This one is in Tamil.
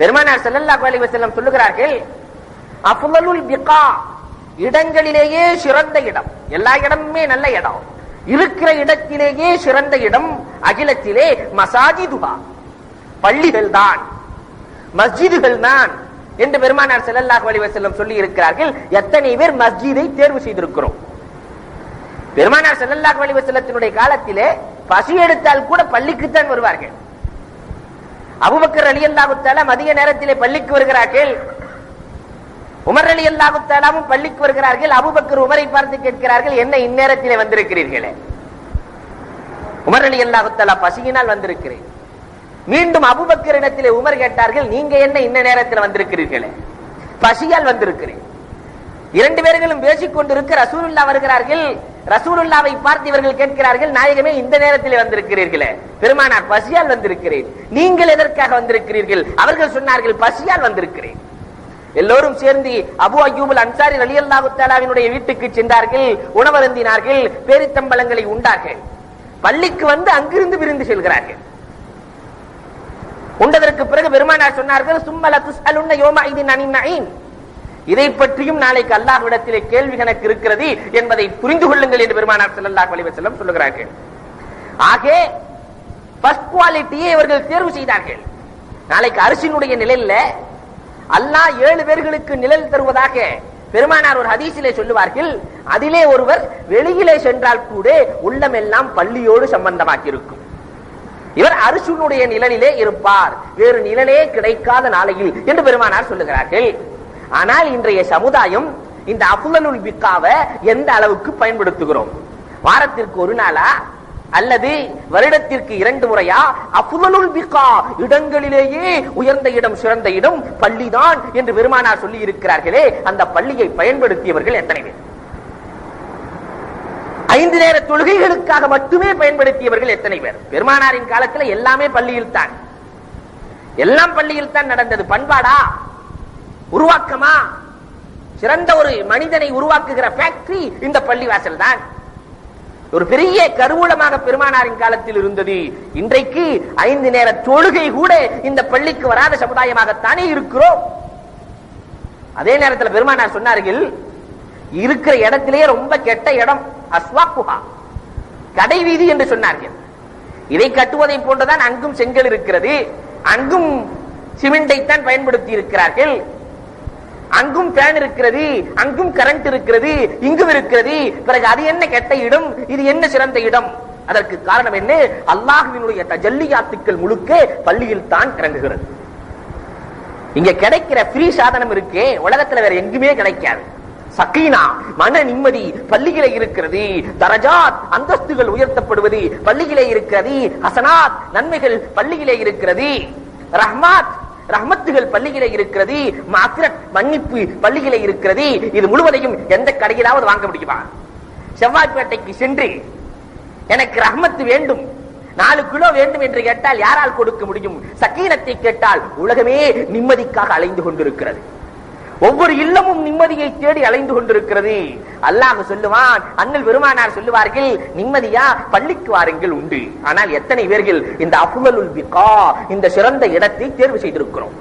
பெருமானார் செல்லல்லா அலைஹி வஸல்லம் சொல்லுகிறார்கள் அஃலலுல் பிகா இடங்களிலேயே சிறந்த இடம் எல்லா இடமுமே நல்ல இடம் இருக்கிற இடத்திலேயே சிறந்த இடம் அகிலத்திலே மசாஜிதுஹா பள்ளிகள் தான் மஸ்ஜிதுகள் தான் என்று பெருமானார் செல்லல்லாஹ் அலைஹி வஸல்லம் சொல்லி இருக்கிறார்கள். எத்தனை பேர் மஸ்ஜிதை தேர்வு செய்திருக்கிறோம்? பெருமானார் செல்லல்லாஹ் அலைஹி வஸல்லத்தினுடைய காலத்திலே பசி எடுத்தால் கூட பள்ளிக்குத்தான் வருவார்கள். அபுபக்கர் அலி தஆலா மதிய நேரத்திலே பள்ளிக்கு வருகிறார்கள். உமர் அலி அல்லாஹுத்தாலாவும் பள்ளிக்கு வருகிறார்கள். அபுபக்கர் உமரை பார்த்து கேட்கிறார்கள் என்ன இந்நேரத்திலே வந்திருக்கிறீர்களே? உமர் அலி அல்லாஹுத்தாலா பசியினால் வந்திருக்கிறேன். மீண்டும் அபுபக்கர் இடத்திலே உமர் கேட்டார்கள் நீங்க என்ன இந்த நேரத்தில் வந்திருக்கிறீர்களே? பசியால் வந்திருக்கிறேன். இரண்டு பேர்களும் பேசிக் கொண்டிருக்க ரசூலுல்லா வருகிறார்கள் ரசூலுல்லாவை பார்த்து இவர்கள் கேட்கிறார்கள் நாயகமே இந்த நேரத்தில் வந்திருக்கிறீர்களே. பெருமானார் பசியால் வந்திருக்கிறேன். நீங்கள் எதற்காக வந்திருக்கிறீர்கள்? அவர்கள் சொன்னார்கள் பசியால் வந்திருக்கிறேன். எல்லோரும் சேர்ந்து அபு அயூபுல் அன்சாரி அலி அல்லாஹுத்தாலாவினுடைய வீட்டுக்கு சென்றார்கள். உணவருந்தினார்கள். பேரித்தம்பளங்களை உண்டார்கள். பள்ளிக்கு வந்து அங்கிருந்து விருந்து செல்கிறார்கள். உண்டதற்கு பிறகு பெருமானார் சொன்னார்கள் சும்மல துஸ்அலுன்ன யோமா இதின் அனின் இதை பற்றியும் நாளைக்கு அல்லாஹ்விடத்திலே கேள்வி கணக்கு இருக்கிறது என்பதை புரிந்து கொள்ளுங்கள் என்று பெருமானார் ஸல்லல்லாஹு வலிவசல்லம் சொல்லுகிறார்கள். ஆக ஃபர்ஸ்ட் குவாலிட்டியை இவர்கள் தேர்வு செய்தார்கள். நாளைக்கு அரிசியினுடைய நிழல்ல அல்லாஹ் ஏழு பேர்களுக்கு நிழல் தருவதாக பெருமானார் ஒரு ஹதீசிலே சொல்லுவார்கள். அதிலே ஒருவர் வெளியிலே சென்றால் கூட உள்ளமெல்லாம் பள்ளியோடு சம்பந்தமாக்கி இருக்கும் இவர் அரிசுனுடைய நிழலிலே இருப்பார். வேறு நிழலே கிடைக்காத நாளையில் என்று பெருமானார் சொல்லுகிறார்கள். ஆனால் இன்றைய சமுதாயம் இந்த அஃலலுல் பிக்காவை எந்த அளவுக்கு பயன்படுத்துகிறோம்? வாரத்திற்கு ஒரு நாளா? அல்லது வருடத்திற்கு இரண்டு முறையா? அஃலலுல் பிகா இடங்களிலேயே உயர்ந்த இடம் சிறந்த இடம் பள்ளிதான் என்று பெருமானார் சொல்லி இருக்கிறார்களே அந்த பள்ளியை பயன்படுத்தியவர்கள் எத்தனை பேர்? ஐந்து நேர தொழுகைகளுக்காக மட்டுமே பயன்படுத்தியவர்கள் எத்தனை பேர்? பெருமானாரின் காலத்துல எல்லாமே பள்ளியில் தான் எல்லாம் பள்ளியில் தான் நடந்தது. பண்பாடா? உருவாக்கமா? சிறந்த ஒரு மனிதனை உருவாக்குகிற ஃபேக்டரி இந்த பள்ளிவாசல் தான். ஒரு பெரிய கருவூலமாக பெருமானாரின் காலத்தில் இருந்தது. இன்றைக்கு ஐந்து நேர தொழுகை கூட இந்த பள்ளிக்கு வராத சமுதாயமாகத்தானே இருக்கிறோம். அதே நேரத்தில் பெருமானார் சொன்னார்கள் இருக்கிற இடத்திலேயே ரொம்ப கெட்ட இடம் அஸ்வாக்குஹா கடை வீதி என்று சொன்னார்கள். இதை கட்டுவதை போன்றுதான் அங்கும் செங்கல் இருக்கிறது. அங்கும் சிமெண்டை தான் பயன்படுத்தி இருக்கிறார்கள். அங்கும் ஃபேன் இருக்கிறது அங்கும் கரண்ட் இருக்கிறது இங்கும் இருக்கிறது. பிறகு அது என்ன கெட்ட இடம்? இது என்ன சிறந்த இடம்? அதற்கு காரணம் என்ன? அல்லாஹுவினுடைய தஜல்லியாத்துக்கள் முழுக்க பள்ளியில் தான் இறங்குகிறது இங்க கிடைக்கிற ஃப்ரீ சாதனம் இருக்கே உலகத்துல வேற எங்குமே கிடைக்காது. சக்கீனா மன நிம்மதி பள்ளியில இருக்கிறது. தரஜாத் அந்தஸ்துகள் உயர்த்தப்படுவது பள்ளியிலே இருக்கிறது. ஹசனாத் நன்மைகள் பள்ளியிலே இருக்கிறது. ரஹ்மாத் ரஹமத்துகள் பள்ளியிலே இருக்கிறது மன்னிப்பு பள்ளியிலே இருக்கிறது. இது முழுவதையும் எந்த கடையிலாவது வாங்க முடியுமா? செவ்வாய்ப்பேட்டைக்கு சென்று எனக்கு ரஹமத்து வேண்டும் நாலு கிலோ வேண்டும் என்று கேட்டால் யாரால் கொடுக்க முடியும்? சக்கீனத்தை கேட்டால் உலகமே நிம்மதிக்காக அலைந்து கொண்டிருக்கிறது. ஒவ்வொரு இல்லமும் நிம்மதியை தேடி அலைந்து கொண்டிருக்கிறது. அல்லாஹ் சொல்லுவான் அண்ணல் பெருமானார் சொல்லுவார்கள் நிம்மதியா பள்ளிக்கு வாருங்கள் உண்டு. ஆனால் எத்தனை பேர்கள் இந்த அஃலலுல் பிகா இந்த சிறந்த இடத்தை தேர்வு செய்திருக்கிறோம்.